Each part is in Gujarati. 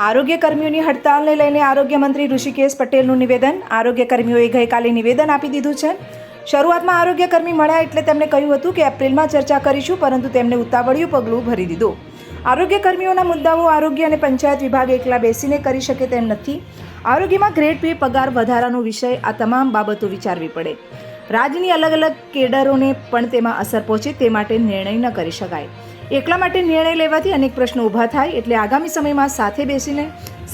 આરોગ્ય કર્મીઓની હડતાલને લઈને આરોગ્ય મંત્રી ઋષિકેશ પટેલનું નિવેદન. આરોગ્ય કર્મીઓએ ગઈકાલે નિવેદન આપી દીધું છે. શરૂઆતમાં આરોગ્ય કર્મી મળ્યા એટલે તેમણે કહ્યું હતું કે એપ્રિલમાં ચર્ચા કરીશું, પરંતુ તેમણે ઉતાવળિયું પગલું ભરી દીધું. આરોગ્ય કર્મીઓના મુદ્દાઓ આરોગ્ય અને પંચાયત વિભાગ એકલા બેસીને કરી શકે તેમ નથી. આરોગ્યમાં ગ્રેડ પે પગાર વધારાનો વિષય, આ તમામ બાબતો વિચારવી પડે. રાજ્યની અલગ અલગ કેડરોને પણ તેમાં અસર પહોંચે તે માટે નિર્ણય ન કરી શકાય. એકલા માટે નિર્ણય લેવાથી અનેક પ્રશ્નો ઊભા થાય એટલે આગામી સમયમાં સાથે બેસીને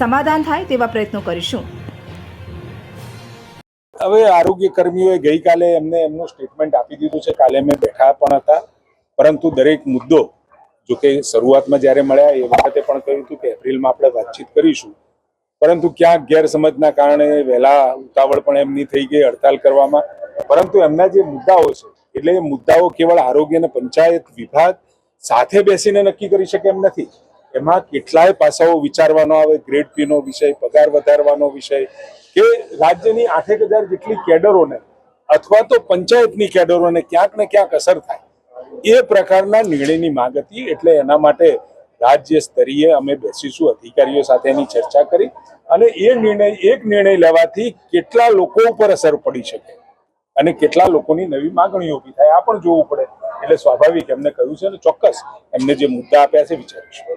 સમાધાન થાય તેવા પ્રયત્નો કરીશું. હવે આરોગ્ય કર્મીઓએ ગઈકાલે એમને એમનું સ્ટેટમેન્ટ આપી દીધું છે. કાલે અમે બેઠા પણ હતા. પરંતુ દરેક મુદ્દો જો કે શરૂઆતમાં જ્યારે મળ્યા એ વખતે પણ કહ્યું હતું કે એપ્રિલમાં આપણે વાતચીત કરીશું. પરંતુ ક્યાંક ગેરસમજના કારણે વહેલા ઉતાવળ પણ એમની થઈ ગઈ હડતાલ કરવામાં. પરંતુ એમના જે મુદ્દાઓ છે, એટલે એ મુદ્દાઓ કેવળ આરોગ્ય અને પંચાયત વિભાગ સાથે બેસીને નક્કી કરી શકે એમ નથી. એમાં કેટલાય પાસાઓ વિચારવાનો આવે ગ્રેડ પી નો વિષય, પગાર વધારવાનો વિષય, કે રાજ્યની આઠેક હજાર જેટલી કેડરોને અથવા તો પંચાયતની કેડરોને ક્યાંક ને ક્યાંક અસર થાય. એ પ્રકારના નિર્ણયની માંગ હતી એટલે એના માટે રાજ્ય સ્તરીય અમે બેસીશું, અધિકારીઓ સાથેની ચર્ચા કરી અને એ નિર્ણય, એક નિર્ણય લેવાથી કેટલા લોકો ઉપર અસર પડી શકે અને કેટલા લોકોની નવી માંગણીઓ ઊભી થાય, આ પણ જોવું પડે. એટલે સ્વાભાવિક એમને કહ્યું છે અને ચોક્કસ એમને જે મુદ્દા આપ્યા છે વિચારીશું.